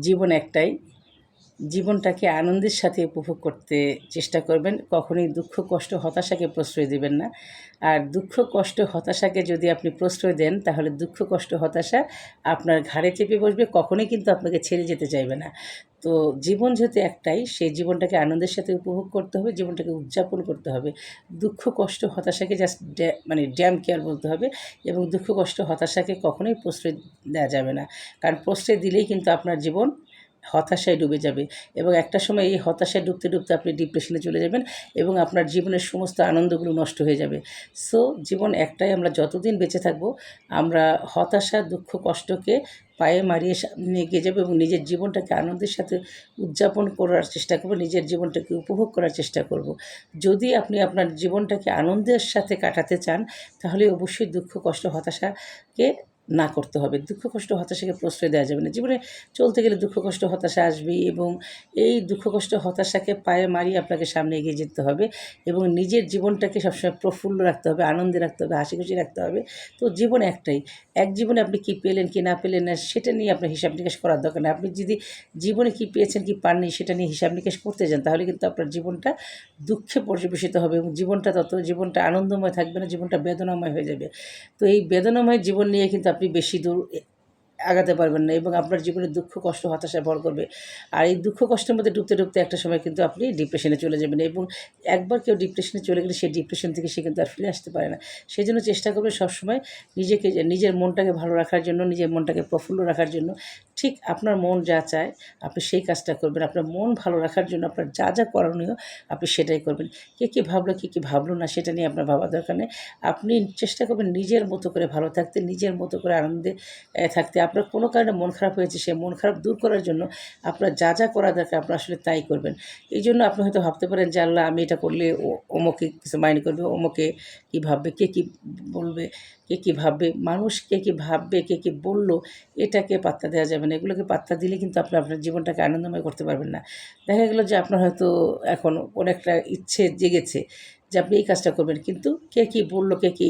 জীবন একটাই। জীবনটাকে আনন্দের সাথে উপভোগ করতে চেষ্টা করবেন। কখনোই দুঃখ, কষ্ট, হতাশাকে প্রশ্রয় দেবেন না। আর দুঃখ, কষ্ট, হতাশাকে যদি আপনি প্রশ্রয় দেন, তাহলে দুঃখ, কষ্ট, হতাশা আপনার ঘাড়ে চেপে বসবে, কখনোই কিন্তু আপনাকে ছেড়ে যেতে চাইবে না। তো জীবন যেহেতু একটাই, সেই জীবনটাকে আনন্দের সাথে উপভোগ করতে হবে, জীবনটাকে উদযাপন করতে হবে। দুঃখ, কষ্ট, হতাশাকে জাস্ট মানে ড্যাম কেয়ার বলতে হবে এবং দুঃখ, কষ্ট, হতাশাকে কখনোই প্রশ্রয় দেওয়া যাবে না। কারণ প্রশ্রয় দিলেই কিন্তু আপনার জীবন হতাশায় ডুবে যাবে এবং একটা সময় এই হতাশায় ডুবতে ডুবতে আপনি ডিপ্রেশনে চলে যাবেন এবং আপনার জীবনের সমস্ত আনন্দগুলো নষ্ট হয়ে যাবে সো জীবন একটাই, আমরা যতদিন বেঁচে থাকব, আমরা হতাশা, দুঃখ, কষ্টকে পায়ে মারিয়ে সামনে এগিয়ে যাব এবং নিজের জীবনটাকে আনন্দের সাথে উদযাপন করার চেষ্টা করব, নিজের জীবনটাকে উপভোগ করার চেষ্টা করব। যদি আপনি আপনার জীবনটাকে আনন্দের সাথে কাটাতে চান, তাহলে অবশ্যই দুঃখ, কষ্ট, হতাশাকে না করতে হবে। দুঃখ, কষ্ট, হতাশাকে প্রশ্রয় দেওয়া যাবে না। জীবনে চলতে গেলে দুঃখ, কষ্ট, হতাশা আসবে এবং এই দুঃখ, কষ্ট, হতাশাকে পায়ে মারিয়ে আপনাকে সামনে এগিয়ে যেতে হবে এবং নিজের জীবনটাকে সবসময় প্রফুল্ল রাখতে হবে, আনন্দে রাখতে হবে হাসি খুশি রাখতে হবে। তো জীবন একটাই। এক জীবনে আপনি কি পেলেন, কি না পেলেন, না সেটা নিয়ে আপনার হিসাব নিকাশ করার দরকার নেই। আপনি যদি জীবনে কি পেয়েছেন, কি পাননি সেটা নিয়ে হিসাব নিকাশ করতে যান, তাহলে কিন্তু আপনার জীবনটা দুঃখে পরিবেশিত হবে এবং জীবনটা তত, জীবনটা আনন্দময় থাকবে না, জীবনটা বেদনাময় হয়ে যাবে। তো এই বেদনাময় জীবন নিয়ে কিন্তু আপনি বেশি দূর আগাতে পারবেন না এবং আপনার জীবনে দুঃখ, কষ্ট, হতাশা ভর করবে। আর এই দুঃখ, কষ্টের মধ্যে ডুবতে ডুবতে একটা সময় কিন্তু আপনি ডিপ্রেশনে চলে যাবেন এবং একবার কেউ ডিপ্রেশনে চলে গেলে সেই ডিপ্রেশন থেকে সে কিন্তু আর ফিরে আসতে পারে না। সেই জন্য চেষ্টা করবে সবসময় নিজেকে, নিজের মনটাকে ভালো রাখার জন্য, নিজের মনটাকে প্রফুল্ল রাখার জন্য ঠিক আপনার মন যা চায়, আপনি সেই কাজটা করবেন। আপনার মন ভালো রাখার জন্য আপনার যা যা করণীয় আপনি সেটাই করবেন। কে কী ভাবলো, কে কী ভাবলো না, সেটা নিয়ে আপনার ভাবা দরকার নেই। আপনি চেষ্টা করবেন নিজের মতো করে ভালো থাকতে, নিজের মতো করে আনন্দে থাকতে। আপনার কোনো কারণে মন খারাপ হয়েছে, সেই মন খারাপ দূর করার জন্য আপনার যা যা করা দরকার, আপনার আসলে তাই করবেন। এই জন্য আপনি হয়তো ভাবতে পারেন যে, আল্লাহ, আমি এটা করলে ও অমুকে কিছু মাইন্ড করবে অমুকে কী ভাববে, কে কী বলবে, কে কী ভাববে, মানুষ কে কী ভাববে, কে কী বলল, এটাকে পাত্তা দেওয়া যাবে না। এগুলোকে পাত্তা দিলে কিন্তু আপনি, আপনার জীবনটাকে আনন্দময় করতে পারবেন না। দেখা গেলো যে আপনার হয়তো এখন অনেকটা ইচ্ছে জেগেছে যে আপনি এই কাজটা করবেন, কিন্তু কে কী বলল, কে কী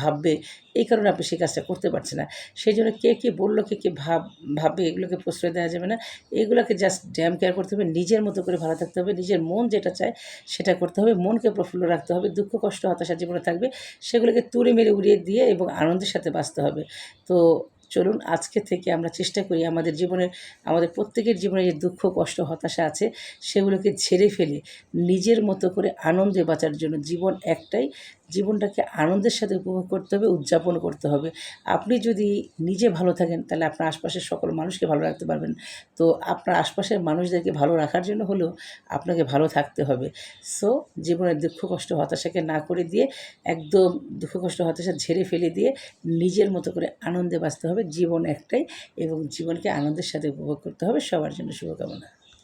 ভাববে, এই কারণে আপনি সেই কাজটা করতে পারছেন না। সেই জন্য কে কী বলল, কে কী ভাব, ভাববে, এগুলোকে প্রশ্রয় দেওয়া যাবে না। এগুলোকে জাস্ট ড্যাম কেয়ার করতে হবে, নিজের মতো করে ভালো থাকতে হবে, নিজের মন যেটা চায় সেটা করতে হবে, মনকে প্রফুল্ল রাখতে হবে, দুঃখ, কষ্ট, হতাশা জীবনে থাকবে, সেগুলোকে তুড়ে মেরে উড়িয়ে দিয়ে এবং আনন্দের সাথে বাঁচতে হবে। তো চলুন আজকে থেকে আমরা চেষ্টা করি আমাদের জীবনের, আমাদের প্রত্যেকের জীবনে যে দুঃখ, কষ্ট, হতাশা আছে, সেগুলোকে ঝেড়ে ফেলে নিজের মতো করে আনন্দে বাঁচার জন্য জীবন একটাই। জীবনটাকে আনন্দের সাথে উপভোগ করতে হবে, উদযাপন করতে হবে। আপনি যদি নিজে ভালো থাকেন, তাহলে আপনার আশপাশের সকল মানুষকে ভালো রাখতে পারবেন। তো আপনার আশপাশের মানুষদেরকে ভালো রাখার জন্য হলেও আপনাকে ভালো থাকতে হবে। সো, জীবনের দুঃখ, কষ্ট, হতাশাকে না করে দিয়ে, একদম দুঃখ, কষ্ট, হতাশা ঝেড়ে ফেলে দিয়ে নিজের মতো করে আনন্দে বাঁচতে হবে। জীবন একটাই এবং জীবনকে আনন্দের সাথে উপভোগ করতে হবে। সবার জন্য শুভকামনা।